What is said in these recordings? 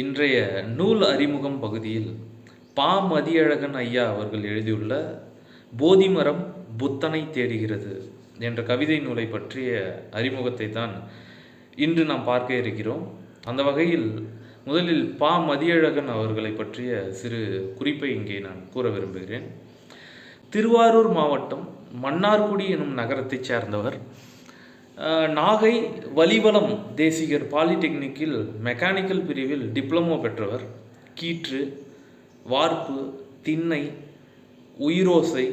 இன்றைய நூல் அறிமுகம் பகுதியில் பா. மதியழகன் ஐயா அவர்கள் எழுதியுள்ள போதிமரம் புத்தனை தேடுகிறது என்ற கவிதை நூலை பற்றிய அறிமுகத்தை தான் இன்று நாம் பார்க்க இருக்கிறோம். அந்த வகையில் முதலில் பா. மதியழகன் அவர்களை பற்றிய சிறு குறிப்பை இங்கே நான் கூற விரும்புகிறேன். திருவாரூர் மாவட்டம் மன்னார்குடி எனும் நகரத்தைச் சேர்ந்தவர் நாகை வலிவலம் தேசிகர் பாலிடெக்னிக்கில் மெக்கானிக்கல் பிரிவில் டிப்ளமோ பெற்றவர். கீற்று வார்ப்பு திண்ணை உயிரோசை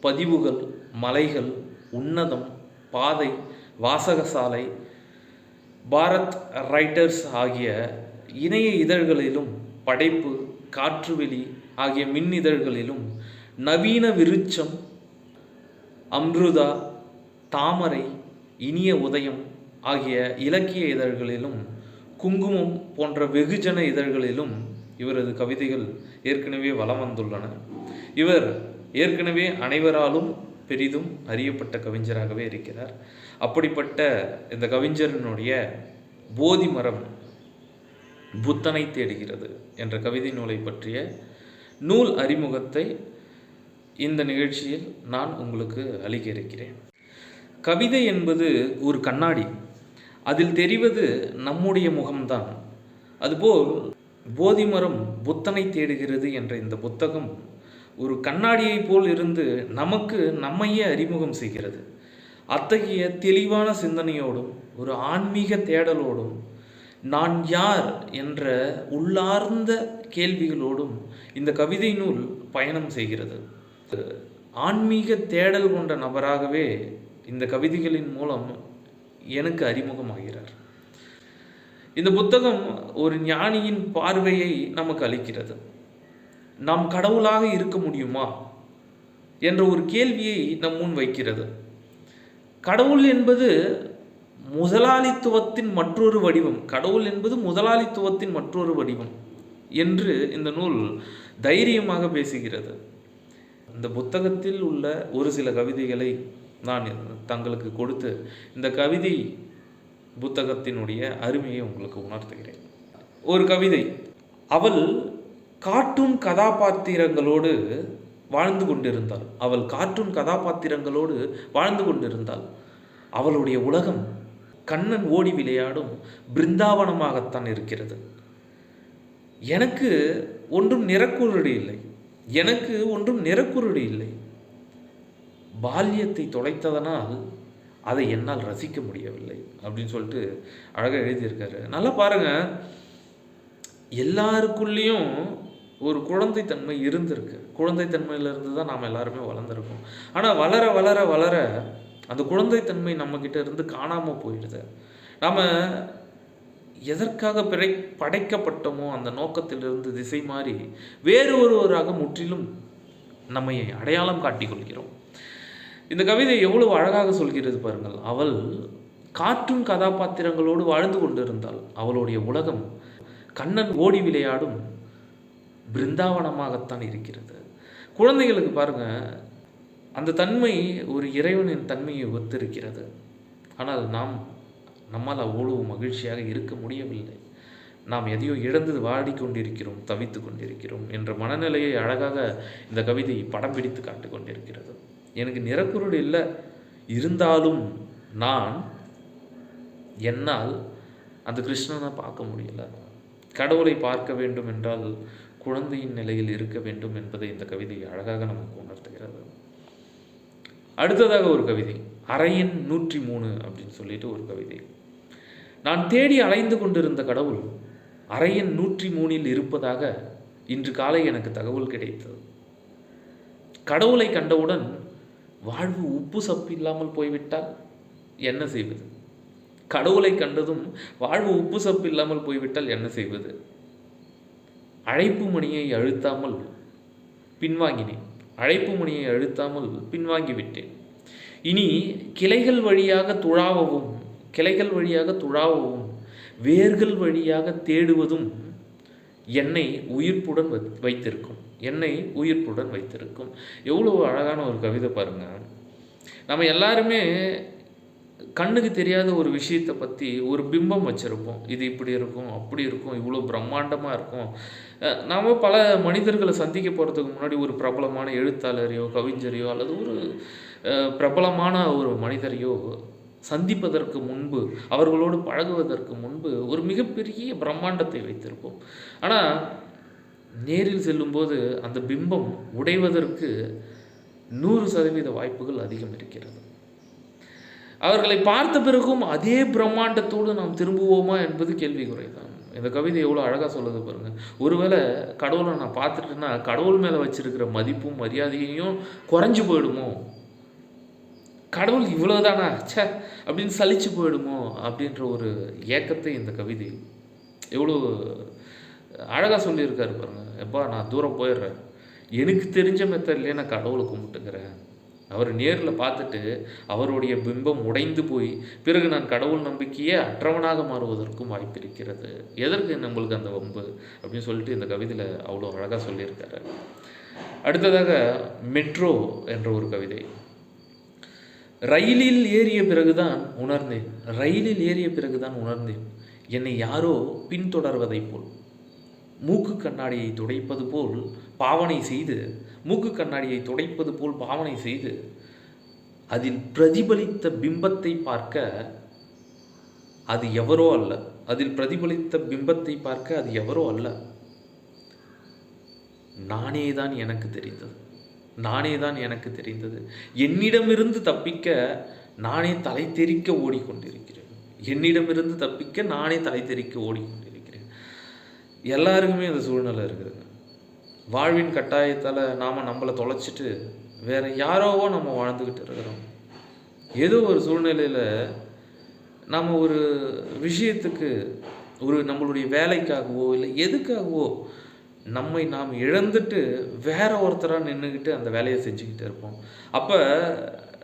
பதிவுகள் மலைகள் உன்னதம் பாதை வாசகசாலை பாரத் ரைட்டர்ஸ் ஆகிய இணைய இதழ்களிலும் படைப்பு காற்றுவெளி ஆகிய மின் இதழ்களிலும் நவீன விருட்சம் அம்ருதா தாமரை இனிய உதயம் ஆகிய இலக்கிய இதழ்களிலும் குங்குமம் போன்ற வெகுஜன இதழ்களிலும் இவரது கவிதைகள் ஏற்கனவே வலம் வந்துள்ளன. இவர் ஏற்கனவே அனைவராலும் பெரிதும் அறியப்பட்ட கவிஞராகவே இருக்கிறார். அப்படிப்பட்ட இந்த கவிஞரினுடைய போதி மரம் புத்தனை தேடுகிறது என்ற கவிதை நூலை பற்றிய நூல் அறிமுகத்தை இந்த நிகழ்ச்சியில் நான் உங்களுக்கு அளிக்க இருக்கிறேன். கவிதை என்பது ஒரு கண்ணாடி. அதில் தெரிவது நம்முடைய முகம்தான். அதுபோல் போதிமரம் புத்தனை தேடுகிறது என்ற இந்த புத்தகம் ஒரு கண்ணாடியைப் போல் இருந்து நமக்கு நம்மையே அறிமுகம் செய்கிறது. அத்தகைய தெளிவான சிந்தனையோடும் ஒரு ஆன்மீக தேடலோடும் நான் யார் என்ற உள்ளார்ந்த கேள்விகளோடும் இந்த கவிதை நூல் பயணம் செய்கிறது. ஆன்மீக தேடல் கொண்ட நபராகவே இந்த கவிதைகளின் மூலம் எனக்கு அறிமுகமாகிறார். இந்த புத்தகம் ஒரு ஞானியின் பார்வையை நமக்கு அளிக்கிறது. நாம் கடவுளாக இருக்க முடியுமா? என்ற ஒரு கேள்வியை நம் முன் வைக்கிறது. கடவுள் என்பது முதலாளித்துவத்தின் மற்றொரு வடிவம். கடவுள் என்பது முதலாளித்துவத்தின் மற்றொரு வடிவம் என்று இந்த நூல் தைரியமாக பேசுகிறது. இந்த புத்தகத்தில் உள்ள ஒரு சில கவிதைகளை நான் தங்களுக்கு கொடுத்து இந்த கவிதை புத்தகத்தினுடைய அருமையை உங்களுக்கு உணர்த்துகிறேன். ஒரு கவிதை. அவள் கார்ட்டூன் கதாபாத்திரங்களோடு வாழ்ந்து கொண்டிருந்தாள். அவள் கார்ட்டூன் கதாபாத்திரங்களோடு வாழ்ந்து கொண்டிருந்தாள். அவளுடைய உலகம் கண்ணன் ஓடி விளையாடும் பிருந்தாவனமாகத்தான் இருக்கிறது. எனக்கு ஒன்றும் நிறக்குருடு இல்லை. எனக்கு ஒன்றும் நிறக்குருடு இல்லை. பால்யத்தை தொலைத்ததனால் அதை என்னால் ரசிக்க முடியவில்லை அப்படின்னு சொல்லிட்டு அழகாக எழுதியிருக்காரு. நல்லா பாருங்க. எல்லாருக்குள்ளேயும் ஒரு குழந்தைத்தன்மை இருந்திருக்கு. குழந்தைத்தன்மையிலிருந்து தான் நாம் எல்லாருமே வளர்ந்துருக்கோம். ஆனால் வளர வளர வளர அந்த குழந்தைத்தன்மை நம்மக்கிட்ட இருந்து காணாமல் போயிடுது. நாம் எதற்காக பிறை படைக்கப்பட்டோமோ அந்த நோக்கத்திலிருந்து திசை மாறி வேறு ஒருவராக முற்றிலும் நம்மை அடையாளம் காட்டிக் கொள்கிறோம். இந்த கவிதை எவ்வளவு அழகாக சொல்கிறது பாருங்கள். அவள் கார்ட்டூன் கதாபாத்திரங்களோடு வாழ்ந்து கொண்டிருந்தாள். அவளுடைய உலகம் கண்ணன் ஓடி விளையாடும் பிருந்தாவனமாகத்தான் இருக்கிறது. குழந்தைகளுக்கு பாருங்க அந்த தன்மை ஒரு இறைவனின் தன்மையை ஒத்திருக்கிறது. ஆனால் நாம் நம்மால் அவ்வளவு மகிழ்ச்சியாக இருக்க முடியவில்லை. நாம் எதையோ இழந்து வாடிக்கொண்டிருக்கிறோம் தவித்து கொண்டிருக்கிறோம் என்ற மனநிலையை அழகாக இந்த கவிதை படம் பிடித்து காட்டு கொண்டிருக்கிறது. எனக்கு நிறக்குருடு இல்லை. இருந்தாலும் நான் என்னால் அந்த கிருஷ்ணனை பார்க்க முடியல. கடவுளை பார்க்க வேண்டும் என்றால் குழந்தையின் நிலையில் இருக்க வேண்டும் என்பதை இந்த கவிதை அழகாக நமக்கு உணர்த்துகிறது. அடுத்ததாக ஒரு கவிதை அரையன் நூற்றி மூணு அப்படின்னு சொல்லிட்டு ஒரு கவிதை. நான் தேடி அலைந்து கொண்டிருந்த கடவுள் அரையன் நூற்றி மூணில் இருப்பதாக இன்று காலை எனக்கு தகவல் கிடைத்தது. கடவுளை கண்டவுடன் வாழ்வு உப்பு சப்பு இல்லாமல் போய்விட்டால் என்ன செய்வது? கடவுளை கண்டதும் வாழ்வு உப்பு சப்பு இல்லாமல் போய்விட்டால் என்ன செய்வது? அழைப்பு மணியை அழுத்தாமல் பின்வாங்கினேன். அழைப்பு மணியை அழுத்தாமல் பின்வாங்கிவிட்டேன். இனி கிளைகள் வழியாக துழாவவும் கிளைகள் வழியாக துழாவவும் வேர்கள் வழியாக தேடுவதும் என்னை உயிர்ப்புடன் வை- வைத்திருக்கும். என்னை உயிர்ப்புடன் வைத்திருக்கும். எவ்வளோ அழகான ஒரு கவிதை பாருங்கள் நம்ம எல்லாருமே கண்ணுக்கு தெரியாத ஒரு விஷயத்தை பற்றி ஒரு பிம்பம் வச்சுருப்போம். இது இப்படி இருக்கும் அப்படி இருக்கும் இவ்வளோ பிரம்மாண்டமாக இருக்கும். நாம் பல மனிதர்களை சந்திக்க போகிறதுக்கு முன்னாடி ஒரு பிரபலமான எழுத்தாளரையோ கவிஞரையோ அல்லது ஒரு பிரபலமான ஒரு மனிதரையோ சந்திப்பதற்கு முன்பு அவர்களோடு பழகுவதற்கு முன்பு ஒரு மிகப்பெரிய பிரம்மாண்டத்தை வைத்திருப்போம். ஆனால் நேரில் செல்லும்போது அந்த பிம்பம் உடைவதற்கு நூறு சதவீத வாய்ப்புகள் அதிகம் இருக்கிறது. அவர்களை பார்த்த பிறகும் அதே பிரம்மாண்டத்தோடு நாம் திரும்புவோமா என்பது கேள்விக்குறை தான் இந்த கவிதை எவ்வளோ அழகாக சொல்லுது பாருங்கள் ஒருவேளை கடவுளை நான் பார்த்துட்டேன்னா கடவுள் மேலே வச்சிருக்கிற மதிப்பும் மரியாதையையும் குறைஞ்சு போயிடுமோ? கடவுள் இவ்வளோதானா ச்சே அப்படின்னு சலிச்சு போயிடுமோ? அப்படின்ற ஒரு ஏக்கத்தை இந்த கவிதை எவ்வளோ அழகாக சொல்லியிருக்காரு பாருங்க. எப்பா நான் தூரம் போயிடுறேன். எனக்கு தெரிஞ்ச மெத்தட்லேயே நான் கடவுளை கும்பிட்டுக்கிறேன். அவர் நேரில் பார்த்துட்டு அவருடைய பிம்பம் உடைந்து போய் பிறகு நான் கடவுள் நம்பிக்கையே அற்றவனாக மாறுவதற்கும் வாய்ப்பு இருக்கிறது எதற்கு நம்மளுக்கு அந்த வம்பு? அப்படின்னு சொல்லிட்டு இந்த கவிதையில் அவ்வளோ அழகாக சொல்லியிருக்காரு. அடுத்ததாக மெட்ரோ என்ற ஒரு கவிதை. ரயிலில் ஏறிய பிறகுதான் உணர்ந்தேன். ரயிலில் ஏறிய பிறகுதான் உணர்ந்தேன். என்னை யாரோ பின்தொடர்வதைப் போல். மூக்கு கண்ணாடியை துடைப்பது போல் பாவனை செய்து மூக்கு கண்ணாடியை துடைப்பது போல் பாவனை செய்து அதில் பிரதிபலித்த பிம்பத்தை பார்க்க அது எவரோ அல்ல. அதில் பிரதிபலித்த பிம்பத்தை பார்க்க அது எவரோ அல்ல. நானே தான் எனக்கு தெரிந்தது. நானே தான் எனக்கு தெரிந்தது. என்னிடமிருந்து தப்பிக்க நானே தலை தெறிக்க ஓடிக்கொண்டிருக்கிறேன். என்னிடமிருந்து தப்பிக்க நானே தலை தெறிக்க ஓடிக்கொண்டிருக்கிறேன். எல்லாருக்குமே அந்த சூழ்நிலை இருக்குதுங்க வாழ்வின் கட்டாயத்தால் நாம் நம்மளை தொலைச்சிட்டு வேறு யாரோவோ நம்ம வாழ்ந்துக்கிட்டு இருக்கிறோம். ஏதோ ஒரு சூழ்நிலையில் நம்ம ஒரு விஷயத்துக்கு ஒரு நம்மளுடைய வேலைக்காகவோ இல்லை எதுக்காகவோ நம்மை நாம் இழந்துட்டு வேற ஒருத்தராக நின்றுக்கிட்டு அந்த வேலையை செஞ்சுக்கிட்டு இருப்போம். அப்போ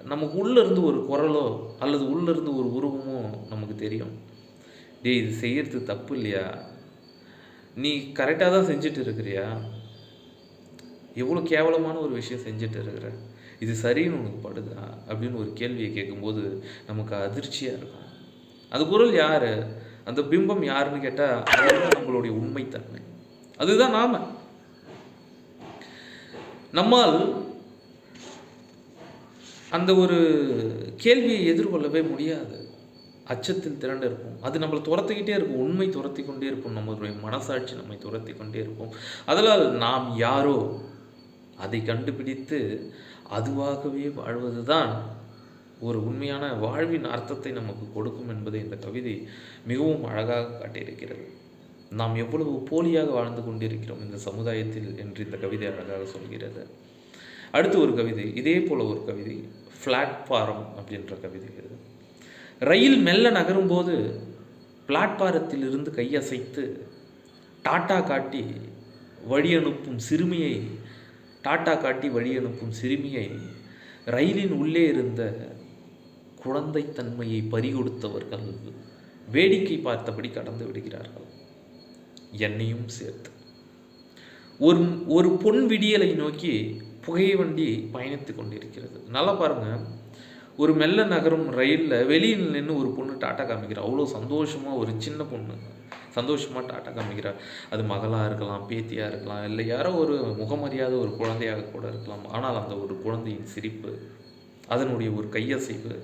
நமக்கு உள்ளேருந்து ஒரு குரலோ அல்லது உள்ளேருந்து ஒரு உருவமோ நமக்கு தெரியும். டேய் இது செய்கிறது தப்பு இல்லையா? நீ கரெக்டாக தான் செஞ்சுட்டு இருக்கிறியா எவ்வளோ கேவலமான ஒரு விஷயம் செஞ்சுட்டு இருக்கிற இது சரின்னு உனக்கு படுதா? அப்படின்னு ஒரு கேள்வியை கேட்கும்போது நமக்கு அதிர்ச்சியாக இருக்கும். அந்த குரல் யார்? அந்த பிம்பம் யாருன்னு கேட்டால் அதுதான் நம்மளுடைய உண்மைத்தன்மை. அதுதான் நாம. நம்மால் அந்த ஒரு கேள்வியை எதிர்கொள்ளவே முடியாது. அச்சத்தில் திரண்டு இருப்போம். அது நம்மளை துரத்திக்கிட்டே இருக்கும். உண்மை துரத்தி கொண்டே இருக்கும் நம்மளுடைய மனசாட்சி நம்மை துரத்தி கொண்டே இருக்கும். அதனால் நாம் யாரோ அதை கண்டுபிடித்து அதுவாகவே வாழ்வதுதான் ஒரு உண்மையான வாழ்வின் அர்த்தத்தை நமக்கு கொடுக்கும் என்பதை இந்த கவிதை மிகவும் அழகாக காட்டியிருக்கிறது. நாம் எவ்வளவு போலியாக வாழ்ந்து கொண்டிருக்கிறோம் இந்த சமுதாயத்தில் என்று இந்த கவிதை அழகாக சொல்கிறது. அடுத்து ஒரு கவிதை இதே போல ஒரு கவிதை பிளாட்ஃபாரம் அப்படின்ற கவிதை இது ரயில் மெல்ல நகரும்போது பிளாட்பாரத்தில் இருந்து கையசைத்து டாட்டா காட்டி வழி அனுப்பும் சிறுமியை டாட்டா காட்டி வழி அனுப்பும் சிறுமியை ரயிலின் உள்ளே இருந்த குழந்தைத்தன்மையை பறிகொடுத்தவர்கள் வேடிக்கை பார்த்தபடி கடந்து விடுகிறார்கள். என்னையும் சேர்த்து. ஒரு ஒரு பொன் விடியலை நோக்கி புகை வண்டி பயணித்து கொண்டிருக்கிறது. நல்லா பாருங்கள் ஒரு மெல்ல நகரும் ரயிலில் வெளியில் நின்று ஒரு பொண்ணு டாட்டா காமிக்கிறார் அவ்வளோ சந்தோஷமாக ஒரு சின்ன பொண்ணு. சந்தோஷமாக டாட்டா காமிக்கிறார் அது மகளாக இருக்கலாம் பேத்தியாக இருக்கலாம் இல்லை யாரோ ஒரு முகமறியாத ஒரு குழந்தையாக கூட இருக்கலாம். ஆனால் அந்த ஒரு குழந்தையின் சிரிப்பு அதனுடைய ஒரு கையசைவு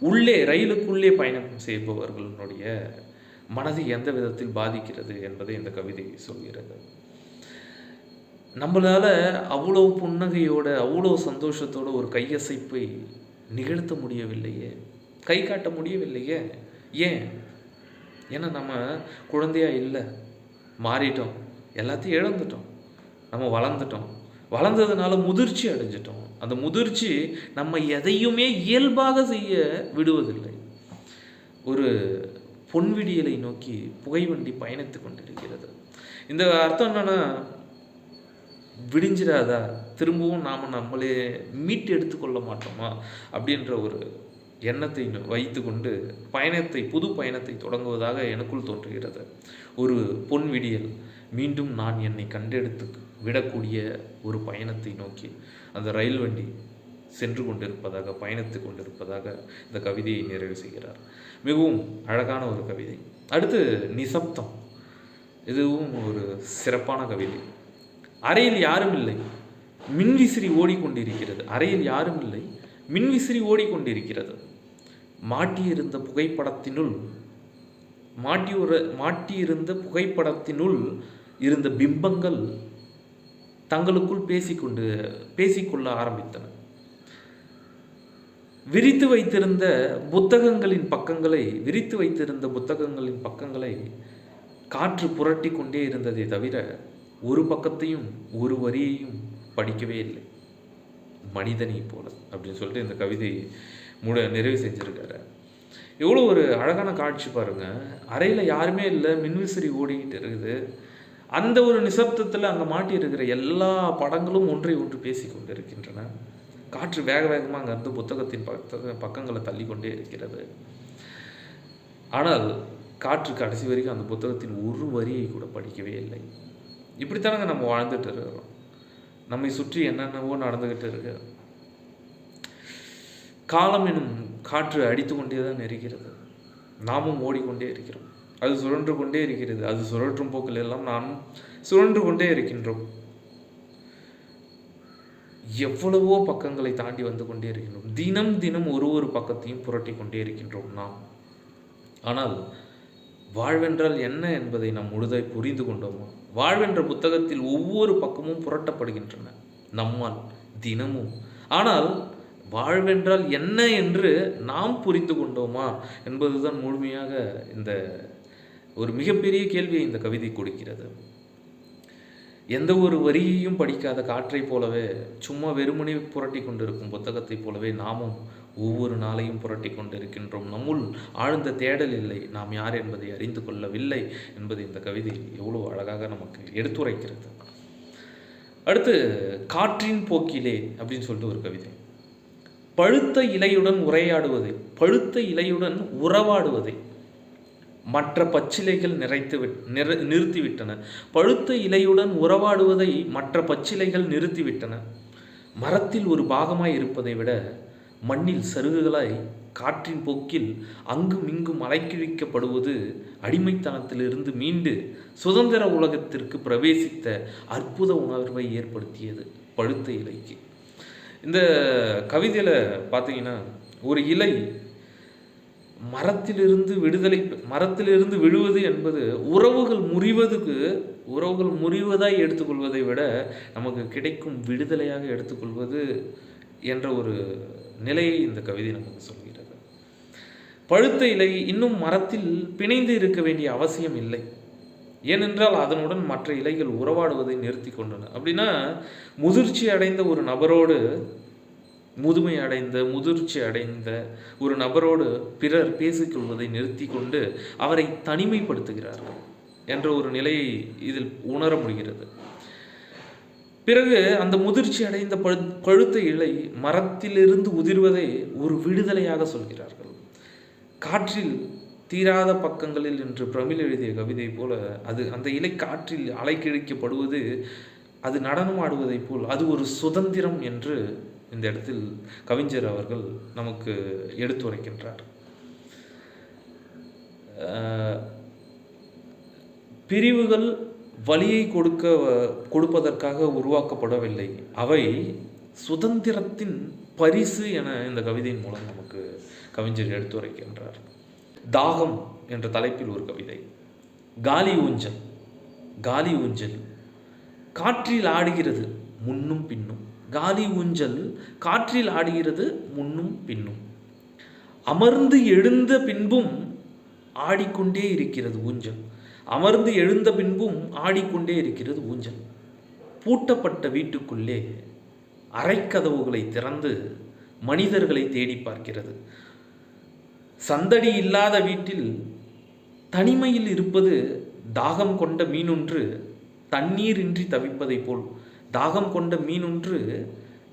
உள்ளே ரயிலுக்குள்ளே பயணம் செய்பவர்களுடைய மனதை எந்த விதத்தில் பாதிக்கிறது என்பதை இந்த கவிதை சொல்கிறது. நம்மளால் அவ்வளோ புன்னகையோட அவ்வளோ சந்தோஷத்தோட ஒரு கையசைப்பை நிகழ்த்த முடியவில்லையே? கை காட்ட முடியவில்லையே? ஏன்? ஏன்னா நம்ம குழந்தையா இல்லை. மாறிட்டோம். எல்லாத்தையும் இழந்துட்டோம். நம்ம வளர்ந்துட்டோம். வளர்ந்ததுனால முதிர்ச்சி அடைஞ்சிட்டோம். அந்த முதிர்ச்சி நம்ம எதையுமே இயல்பாக செய்ய விடுவதில்லை. ஒரு பொன்விடியலை நோக்கி புகைவண்டி பயணித்து கொண்டிருக்கிறது. இந்த அர்த்தம் என்னன்னா விடிஞ்சிடாதா? திரும்பவும் நாம் நம்மளே மீட்டு எடுத்துக்கொள்ள மாட்டோமா? அப்படின்ற ஒரு எண்ணத்தை வைத்து கொண்டு பயணத்தை புது பயணத்தை தொடங்குவதாக எனக்குள் தோன்றுகிறது. ஒரு பொன் விடியல். மீண்டும் நான் என்னை கண்டெடுத்து விடக்கூடிய ஒரு பயணத்தை நோக்கி அந்த ரயில் வண்டி சென்று கொண்டிருப்பதாக பயணித்து கொண்டிருப்பதாக இந்த கவிதையை நிறைவு செய்கிறார். மிகவும் அழகான ஒரு கவிதை. அடுத்து நிசப்தம். இதுவும் ஒரு சிறப்பான கவிதை. அறையில் யாரும் இல்லை. மின்விசிறி ஓடிக்கொண்டிருக்கிறது. அறையில் யாரும் இல்லை. மின்விசிறி ஓடிக்கொண்டிருக்கிறது. மாட்டியிருந்த புகைப்படத்தினுள் மாட்டியுற மாட்டியிருந்த புகைப்படத்தினுள் இருந்த பிம்பங்கள் தங்களுக்குள் பேசிக்கொண்டு பேசிக்கொள்ள ஆரம்பித்தன. விரித்து வைத்திருந்த புத்தகங்களின் பக்கங்களை விரித்து வைத்திருந்த புத்தகங்களின் பக்கங்களை காற்று புரட்டி கொண்டே இருந்ததே தவிர ஒரு பக்கத்தையும் ஒரு வரியையும் படிக்கவே இல்லை. மனிதனை போல அப்படின்னு சொல்லிட்டு இந்த கவிதை முட நிறைவு செஞ்சுருக்காரு. எவ்வளோ ஒரு அழகான காட்சி பாருங்கள் அறையில் யாருமே இல்லை மின்விசிறி ஓடிக்கிட்டு இருக்குது. அந்த ஒரு நிசப்தத்தில் அங்கே மாட்டி இருக்கிற எல்லா படங்களும் ஒன்றை ஒன்று பேசி கொண்டு இருக்கின்றன காற்று வேக வேகமாக அங்கேருந்து புத்தகத்தின் பக்க பக்கங்களை தள்ளி கொண்டே இருக்கிறது. ஆனால் காற்று கடைசி வரைக்கும் அந்த புத்தகத்தின் ஒரு வரியை கூட படிக்கவே இல்லை. இப்படித்தானங்க நம்ம வாழ்ந்துட்டு இருக்கிறோம். நம்மை சுற்றி என்னென்னவோ நடந்துக்கிட்டு இருக்கு. காலம் எனும் காற்று அடித்து கொண்டே தான் இருக்கிறது. நாமும் ஓடிக்கொண்டே இருக்கிறோம். அது சுழன்று கொண்டே இருக்கிறது. அது சுழற்றும் போக்கில் எல்லாம் நானும் சுழன்று கொண்டே இருக்கின்றோம். எவ்வளவோ பக்கங்களை தாண்டி வந்து கொண்டே இருக்கின்றோம். தினம் தினம் ஒரு ஒரு பக்கத்தையும் புரட்டி கொண்டே இருக்கின்றோம் நாம். ஆனால் வாழ்வென்றால் என்ன என்பதை நாம் முழுதாய் புரிந்து கொண்டோமா? வாழ்வென்ற புத்தகத்தில் ஒவ்வொரு பக்கமும் புரட்டப்படுகின்றன. நம்மால் தினமும். ஆனால் வாழ்வென்றால் என்ன என்று நாம் புரிந்து கொண்டோமா? என்பதுதான் முழுமையாக இந்த ஒரு மிகப்பெரிய கேள்வியை இந்த கவிதை கொடுக்கிறது. எந்த ஒரு வரியையும் படிக்காத காற்றைப் போலவே சும்மா வெறுமனே புரட்டி கொண்டிருக்கும் புத்தகத்தைப் போலவே நாமும் ஒவ்வொரு நாளையும் புரட்டி கொண்டிருக்கின்றோம். நம்முள் ஆழ்ந்த தேடல் இல்லை. நாம் யார் என்பதை அறிந்து கொள்ளவில்லை என்பது இந்த கவிதை எவ்வளோ அழகாக நமக்கு எடுத்துரைக்கிறது. அடுத்து காற்றின் போக்கிலே அப்படின்னு சொல்லிட்டு ஒரு கவிதை. பழுத்த இலையுடன் உரையாடுவதை பழுத்த இலையுடன் உறவாடுவதை மற்ற பச்சிலைகள் நிறைத்து விட் நிற நிறுத்திவிட்டன. பழுத்த இலையுடன் உறவாடுவதை மற்ற பச்சிலைகள் நிறுத்திவிட்டன. மரத்தில் ஒரு பாகமாய் இருப்பதை விட மண்ணில் சருகுகளாய் காற்றின் போக்கில் அங்கும் இங்கும் அலைக்கிழிக்கப்படுவது அடிமைத்தனத்திலிருந்து மீண்டு சுதந்திர உலகத்திற்கு பிரவேசித்த அற்புத உணர்வை ஏற்படுத்தியது பழுத்த இலைக்கு. இந்த கவிதையில் பார்த்தீங்கன்னா ஒரு இலை மரத்திலிருந்து விடுதலை மரத்திலிருந்து விழுவது என்பது உறவுகள் முறிவதுக்கு உறவுகள் முறிவதாய் எடுத்துக்கொள்வதை விட நமக்கு கிடைக்கும் விடுதலையாக எடுத்துக்கொள்வது என்ற ஒரு நிலையை இந்த கவிதை நமக்கு சொல்கிறது பழுத்த இலை இன்னும் மரத்தில் பிணைந்து இருக்க வேண்டிய அவசியம் இல்லை. ஏனென்றால் அதனுடன் மற்ற இலைகள் உறவாடுவதை நிறுத்தி கொண்டன. அப்படின்னா முதிர்ச்சி அடைந்த ஒரு நபரோடு முதுமை அடைந்த முதிர்ச்சி அடைந்த ஒரு நபரோடு பிறர் பேசிக்கொள்வதை நிறுத்தி கொண்டு அவரை தனிமைப்படுத்துகிறார்கள் என்ற ஒரு நிலையை இதில் உணர முடிகிறது. பிறகு அந்த முதிர்ச்சி அடைந்த பழு பழுத்த இலை மரத்திலிருந்து உதிர்வதை ஒரு விடுதலையாக சொல்கிறார்கள். காற்றில் தீராத பக்கங்களில் என்று பிரமிழ் எழுதிய கவிதை போல அது அந்த இலை காற்றில் அலைக்கிழிக்கப்படுவது அது நடனம் ஆடுவதைப் போல் அது ஒரு சுதந்திரம் என்று இந்த இடத்தில் கவிஞர் அவர்கள் நமக்கு எடுத்துரைக்கின்றார். பிரிவுகள் வலியை கொடுக்க கொடுப்பதற்காக உருவாக்கப்படவில்லை. அவை சுதந்திரத்தின் பரிசு என இந்த கவிதையின் மூலம் நமக்கு கவிஞர் எடுத்துரைக்கின்றார் தாகம் என்ற தலைப்பில் ஒரு கவிதை. காலி ஊஞ்சல் காலி ஊஞ்சல். காற்றில் ஆடுகிறது முன்னும் பின்னும். காலி ஊஞ்சல் காற்றில் ஆடுகிறது முன்னும் பின்னும். அமர்ந்து எழுந்த பின்பும் ஆடிக்கொண்டே இருக்கிறது ஊஞ்சல். அமர்ந்து எழுந்த பின்பும் ஆடிக்கொண்டே இருக்கிறது ஊஞ்சல். பூட்டப்பட்ட வீட்டுக்குள்ளே அரைக்கதவுகளை திறந்து மனிதர்களை தேடி பார்க்கிறது. சந்தடி இல்லாத வீட்டில் தனிமையில் இருப்பது தாகம் கொண்ட மீனொன்று தண்ணீரின்றி தவிப்பதைப் போல் தாகம் கொண்ட மீனொன்று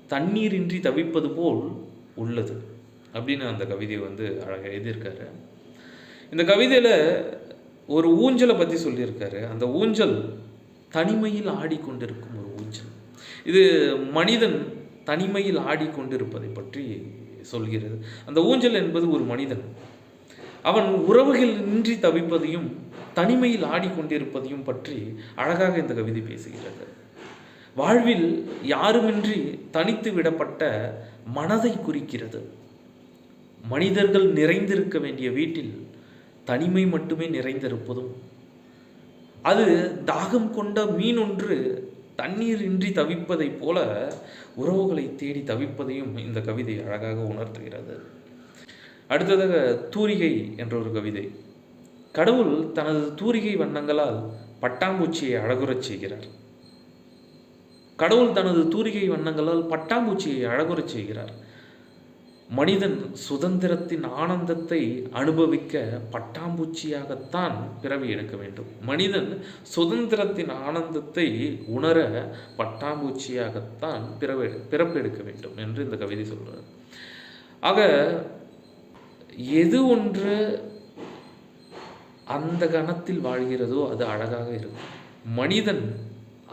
தண்ணீரின்றி தவிப்பது போல் உள்ளது. அப்படின்னு அந்த கவிதையை வந்து அழகாக எழுதியிருக்காரு. இந்த கவிதையில் ஒரு ஊஞ்சலை பற்றி சொல்லியிருக்காரு. அந்த ஊஞ்சல் தனிமையில் ஆடிக்கொண்டிருக்கும் ஒரு ஊஞ்சல். இது மனிதன் தனிமையில் ஆடிக்கொண்டிருப்பதை பற்றி சொல்கிறது. அந்த ஊஞ்சல் என்பது ஒரு மனிதன். அவன் உறவுகள் இன்றி தவிப்பதையும் தனிமையில் ஆடிக்கொண்டிருப்பதையும் பற்றி அழகாக இந்த கவிதை பேசுகிறது. வாழ்வில் யாருமின்றி தனித்து விடப்பட்ட மனதை குறிக்கிறது. மனிதர்கள் நிறைந்திருக்க வேண்டிய வீட்டில் தனிமை மட்டுமே நிறைந்திருப்பதும். அது தாகம் கொண்ட மீன் ஒன்று தண்ணீர் இன்றி தவிப்பதைப் போல உறவுகளை தேடி தவிப்பதையும் இந்த கவிதை அழகாக உணர்த்துகிறது. அடுத்ததாக தூரிகை என்ற ஒரு கவிதை. கடவுள் தனது தூரிகை வண்ணங்களால் பட்டாம்பூச்சியை அழகுறச் செய்கிறார். கடவுள் தனது தூரிகை வண்ணங்களால் பட்டாம்பூச்சியை அழகுறச் செய்கிறார். மனிதன் சுதந்திரத்தின் ஆனந்தத்தை அனுபவிக்க பட்டாம்பூச்சியாகத்தான் பிறவி எடுக்க வேண்டும். மனிதன் சுதந்திரத்தின் ஆனந்தத்தை உணர பட்டாம்பூச்சியாகத்தான் பிறவி பிறப்பெடுக்க வேண்டும் என்று இந்த கவிதை சொல்கிறார் ஆக எது ஒன்று அந்த கணத்தில் வாழ்கிறதோ அது அழகாக இருக்கும். மனிதன்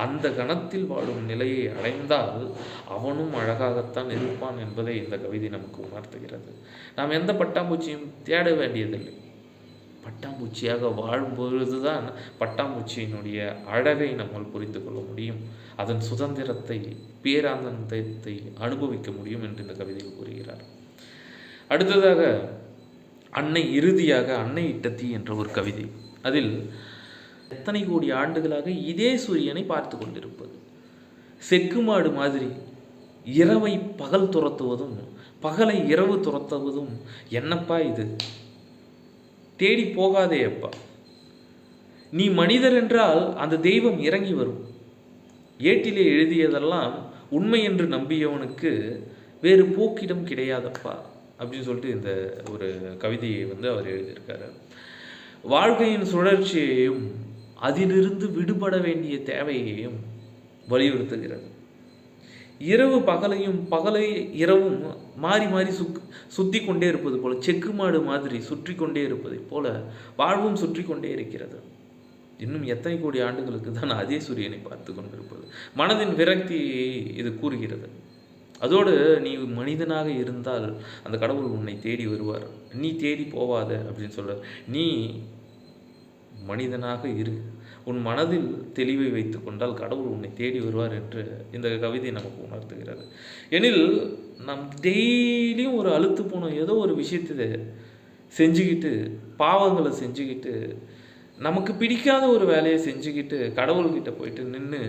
அந்த கணத்தில் வாழும் நிலையை அடைந்தால் அவனும் அழகாகத்தான் இருப்பான் என்பதை இந்த கவிதை நமக்கு உணர்த்துகிறது. நாம் எந்த பட்டாம்பூச்சியும் தேட வேண்டியதில்லை. பட்டாம்பூச்சியாக வாழும்பொழுது தான் பட்டாம்பூச்சியினுடைய அழகை நம்மால் புரிந்து கொள்ள முடியும். அதன் சுதந்திரத்தை பேரானந்தத்தை அனுபவிக்க முடியும் என்று இந்த கவிதையில் கூறுகிறார். அடுத்ததாக அன்னை இறுதியாக அன்னை இட்டத்தி என்ற ஒரு கவிதை. அதில் எத்தனை கோடி ஆண்டுகளாக இதே சூரியனை பார்த்து கொண்டிருப்பது? செக்கு மாடு மாதிரி இரவை பகல் துரத்துவதும் பகலை இரவு துரத்துவதும் என்னப்பா இது? தேடி போகாதே அப்பா. நீ மனிதர் என்றால் அந்த தெய்வம் இறங்கி வரும். ஏட்டிலே எழுதியதெல்லாம் உண்மை என்று நம்பியவனுக்கு வேறு போக்கிடம் கிடையாதப்பா அப்படின்னு சொல்லிட்டு இந்த ஒரு கவிதையை வந்து அவர் எழுதியிருக்காரு. வாழ்க்கையின் சுழற்சியையும் அதிலிருந்து விடுபட வேண்டிய தேவையையும் வலியுறுத்துகிறது. இரவு பகலையும் பகலை இரவும் மாறி மாறி சுக் சுற்றி கொண்டே இருப்பது போல செக்கு மாடு மாதிரி சுற்றி கொண்டே இருப்பதைப் போல வாழ்வும் சுற்றி கொண்டே இருக்கிறது. இன்னும் எத்தனை கோடி ஆண்டுகளுக்கு தான் அதே சூரியனை பார்த்து கொண்டிருப்பது. மனதின் விரக்தியை இது கூறுகிறது. அதோடு நீ மனிதனாக இருந்தால் அந்த கடவுள் உன்னை தேடி வருவார். நீ தேடி போவாத அப்படின்னு சொல்கிறார் நீ மனிதனாக இரு. உன் மனதில் தெளிவை வைத்து கொண்டால் கடவுள் உன்னை தேடி வருவார் என்று இந்த கவிதை நமக்கு உணர்த்துகிறது. எனில் நம் டெய்லியும் ஒரு அழுத்து போன ஏதோ ஒரு விஷயத்தை செஞ்சுக்கிட்டு பாவங்களை செஞ்சுக்கிட்டு நமக்கு பிடிக்காத ஒரு வேலையை செஞ்சுக்கிட்டு கடவுள்கிட்ட போயிட்டு நின்று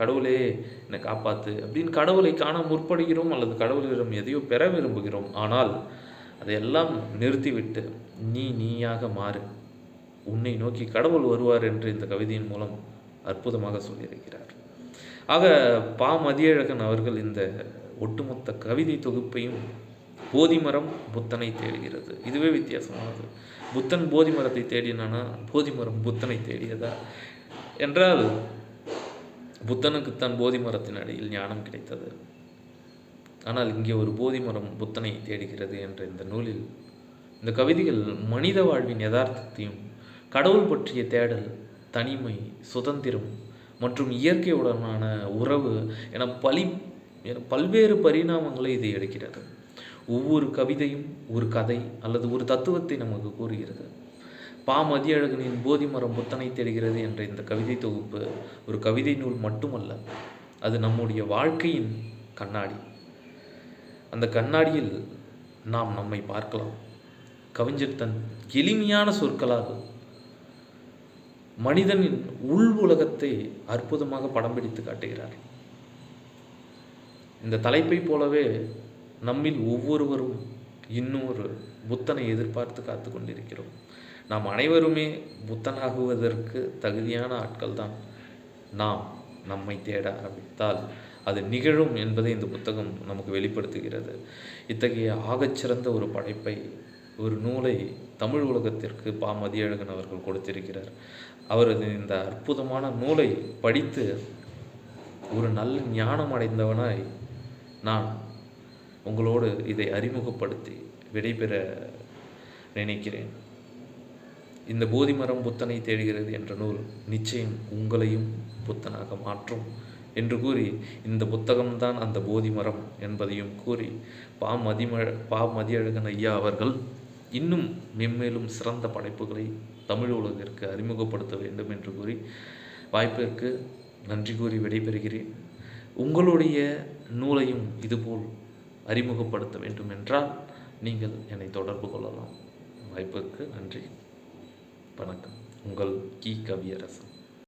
கடவுளே என்னை காப்பாற்று அப்படின்னு கடவுளை காண முற்படுகிறோம் அல்லது கடவுளிடம் எதையோ பெற விரும்புகிறோம். ஆனால் அதையெல்லாம் நிறுத்திவிட்டு நீ நீயாக மாறு. உன்னை நோக்கி கடவுள் வருவார் என்று இந்த கவிதையின் மூலம் அற்புதமாக சொல்லியிருக்கிறார். ஆக பா. மதியழகன் அவர்கள் இந்த ஒட்டுமொத்த கவிதை தொகுப்பையும் போதிமரம் புத்தனை தேடுகிறது. இதுவே வித்தியாசமானது. புத்தன் போதிமரத்தை தேடினானா போதிமரம் புத்தனை தேடியதா? என்றால் புத்தனுக்குத்தான் போதி மரத்தின் அடியில் ஞானம் கிடைத்தது. ஆனால் இங்கே ஒரு போதி மரம் புத்தனை தேடுகிறது என்ற இந்த நூலில் இந்த கவிதைகள் மனித வாழ்வின் யதார்த்தத்தையும் கடவுள் பற்றிய தேடல் தனிமை சுதந்திரம் மற்றும் இயற்கையுடனான உறவு என பலி என பல்வேறு பரிணாமங்களை இது எடுக்கிறது. ஒவ்வொரு கவிதையும் ஒரு கதை அல்லது ஒரு தத்துவத்தை நமக்கு கூறுகிறது. பா. மதியழகனின் போதி மரம் புத்தனை தேடுகிறது என்ற இந்த கவிதை தொகுப்பு ஒரு கவிதை நூல் மட்டுமல்ல அது நம்முடைய வாழ்க்கையின் கண்ணாடி. அந்த கண்ணாடியில் நாம் நம்மை பார்க்கலாம். கவிஞர் தன் எளிமையான சொற்களாக மனிதனின் உள் உலகத்தை அற்புதமாக படம் பிடித்து காட்டுகிறார். இந்த தலைப்பை போலவே நம்மில் ஒவ்வொருவரும் இன்னொரு புத்தனை எதிர்பார்த்து காத்து கொண்டிருக்கிறோம். நாம் அனைவருமே புத்தனாகுவதற்கு தகுதியான ஆட்கள் தான் நாம் நம்மை தேட ஆரம்பித்தால் அது நிகழும் என்பதை இந்த புத்தகம் நமக்கு வெளிப்படுத்துகிறது. இத்தகைய ஆகச்சிறந்த ஒரு படைப்பை ஒரு நூலை தமிழ் உலகத்திற்கு பா. மதியழகன் அவர்கள் கொடுத்திருக்கிறார். அவரது இந்த அற்புதமான நூலை படித்து ஒரு நல்ல ஞானம் அடைந்தவனாய் நான் உங்களோடு இதை அறிமுகப்படுத்தி விடைபெற நினைக்கிறேன். இந்த போதிமரம் புத்தனை தேடுகிறது என்ற நூல் நிச்சயம் உங்களையும் புத்தனாக மாற்றும் என்று கூறி இந்த புத்தகம்தான் அந்த போதி மரம் என்பதையும் கூறி பா. மதிம பா. மதியழகன் ஐயா அவர்கள் இன்னும் மென்மேலும் சிறந்த படைப்புகளை தமிழ் உலகிற்கு அறிமுகப்படுத்த வேண்டும் என்று கூறி வாய்ப்பிற்கு நன்றி கூறி விடைபெறுகிறேன். உங்களுடைய நூலையும் இதுபோல் அறிமுகப்படுத்த வேண்டும் என்றால் நீங்கள் என்னை தொடர்பு கொள்ளலாம். வாய்ப்புக்கு நன்றி. வணக்கம். உங்கள் கி. கவியரசன்.